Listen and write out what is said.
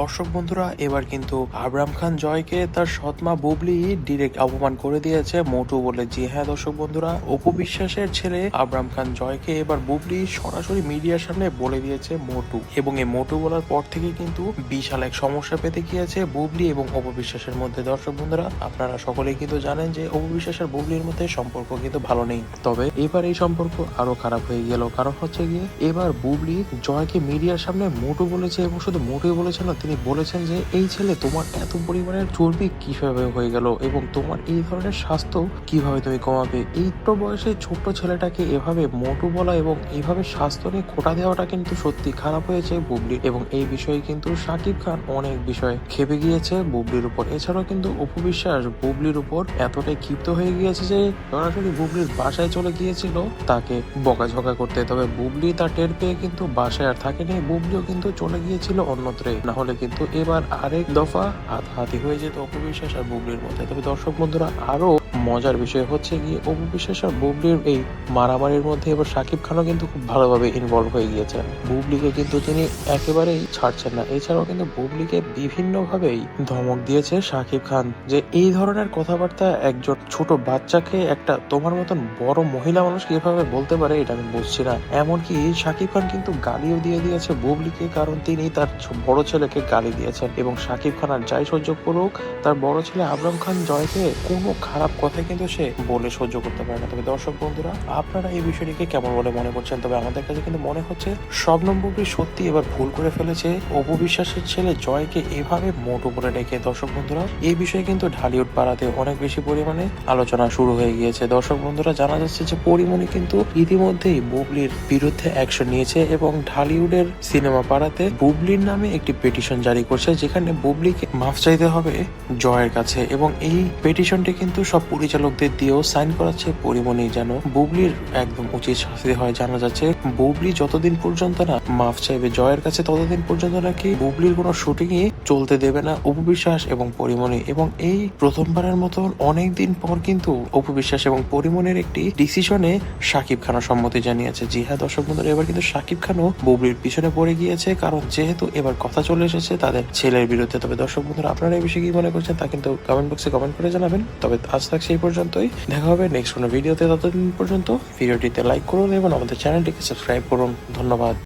দর্শক বন্ধুরা, এবার কিন্তু আবরাম খান জয়কে তার সৎমা বুবলি ডিরেক্ট অপমান করে দিয়েছে মোটু বলে। জি হ্যাঁ দর্শক বন্ধুরা, অপু বিশ্বাসের ছেলে আবরাম খান জয়কে এবার বুবলি সরাসরি মিডিয়ার সামনে বলে দিয়েছে মোটু। এবং এই মোটু বলার পর থেকে কিন্তু বিশাল এক সমস্যা পেতে গিয়েছে বুবলি এবং অপু বিশ্বাসের মধ্যে। দর্শক বন্ধুরা, আপনারা সকলেই কিন্তু জানেন যে অপু বিশ্বাস আর বুবলির মধ্যে সম্পর্ক কিন্তু ভালো নেই। তবে এবার এই সম্পর্ক আরও খারাপ হয়ে গেল। কারণ হচ্ছে গিয়ে, এবার বুবলি জয়কে মিডিয়ার সামনে মোটু বলেছে এবং শুধু মোটুই বলেছে না তিনি বলেছেন যে, এই ছেলে তোমার এত পরিমাণের চর্বি কীভাবে হয়ে গেল এবং তোমার এই ধরনের স্বাস্থ্য কীভাবে তুমি কমাবে? এই তো বয়সে ছোট্ট ছেলেটাকে এভাবে মোটু বলা এবং এইভাবে স্বাস্থ্য নিয়ে খোটা দেওয়াটা কিন্তু সত্যি খারাপ হয়েছে বুবলি এবং এই বিষয়ে কিন্তু শাকিব খান অনেক বিষয়ে খেপে গিয়েছে বুবলির উপর। এছাড়াও কিন্তু অপু বিশ্বাস বুবলির উপর এতটাই ক্ষিপ্ত হয়ে গিয়েছে যে, সরাসরি বুবলির বাসায় চলে গিয়েছিল তাকে বকাঝকা করতে। তবে বুবলি তার টের পেয়ে কিন্তু বাসায় আর থাকেনি। বুবলিও কিন্তু চলে গিয়েছিল অন্যত্রে। না হলে কিন্তু এবার আরেক দফা হাতাহাতি হয়ে যেত অপবিশ্বাস আর বুবলির মধ্যে তবে দর্শক বন্ধুরা, আরও মজার বিষয় হচ্ছে গিয়ে অপু বিশ্বাস আর বুবলির এই মারামারির মধ্যে এবার শাকিব খানও কিন্তু খুব ভালোভাবে ইনভলভ হয়ে গিয়েছেন। বুবলিকে কিন্তু তিনি একেবারেই ছাড়ছেন না। এছাড়াও কিন্তু বুবলিকে বিভিন্ন ভাবেই ধমক দিয়েছে শাকিব খান যে এই ধরনের কথাবার্তা একজন ছোট বাচ্চাকে একটা তোমার মতন বড় মহিলা মানুষ কীভাবে বলতে পারে এটা আমি বুঝছি না। এমনকি শাকিব খান কিন্তু গালিও দিয়ে দিয়েছে বুবলিকে কারণ তিনি তার বড় ছেলেকে গালি দিয়েছেন এবং শাকিব খান আর যাই সহ্য করুক, তার বড় ছেলে আবরাম খান জয়কে কোনো খারাপ কথাই কিন্তু সে বলে সহ্য করতে পারে না। তবে দর্শক বন্ধুরা, আপনারা এই বিষয়টিকে কেমন বলে মনে করছেন? তবে আমাদের কাছে কিন্তু মনে হচ্ছে শবনম বুবলি সত্যি এবার ভুল করে ফেলেছে। অপু বিশ্বাসের ছেলে জয়কে এভাবে মোটো বলে ডেকে। দর্শক বন্ধুরা, এই বিষয়ে কিন্তু ঢালিউড পাড়াতে অনেক বেশি পরিমাণে আলোচনা শুরু হয়ে গিয়েছে। দর্শক বন্ধুরা, জানা যাচ্ছে যে পরিমণি কিন্তু ইতিমধ্যেই বুবলির বিরুদ্ধে অ্যাকশন নিয়েছে এবং ঢালিউডের সিনেমা পাড়াতে বুবলির নামে একটি পিটিশন জারি করছে, যেখানে বুবলিকে মাফ চাইতে হবে জয়ের কাছে। এবং এই পিটিশনটি কিন্তু সব পরিচালকদের দিয়েও সাইন করাচ্ছে পরিমণি যেন বুবলির একদম উচিত শাস্তি হয় জানা যাচ্ছে। বুবলি যতদিন পর্যন্ত না মাফ চাইবে, জয়ের কাছে ততদিন পর্যন্ত নাকি বুবলির কোনো শুটিং চলতে দেবে না উপবিশ্বাস এবং পরিমণি। এবং এই প্রথমবারের মতন অনেকদিন পর কিন্তু উপবিশ্বাস এবং পরিমণির একটি ডিসিশনে সাকিব খানও সম্মতি জানিয়েছে। জি হ্যাঁ দর্শক বন্ধুরা, এবার কিন্তু সাকিব খানও বুবলির পিছনে পড়ে গিয়েছে, কারণ যেহেতু এবার কথা চলে এসেছে তাদের ছেলের বিরুদ্ধে। তবে দর্শক বন্ধুরা, আপনারা এই বিষয়ে কি মনে করছেন তা কিন্তু কমেন্ট বক্সে কমেন্ট করে জানাবেন। তবে আজ থাকছে এই পর্যন্তই। দেখা হবে নেক্সট কোনো ভিডিওতে ততদিন পর্যন্ত ভিডিওটিতে লাইক করুন এবং আমাদের চ্যানেলটিকে সাবস্ক্রাইব করুন। ধন্যবাদ।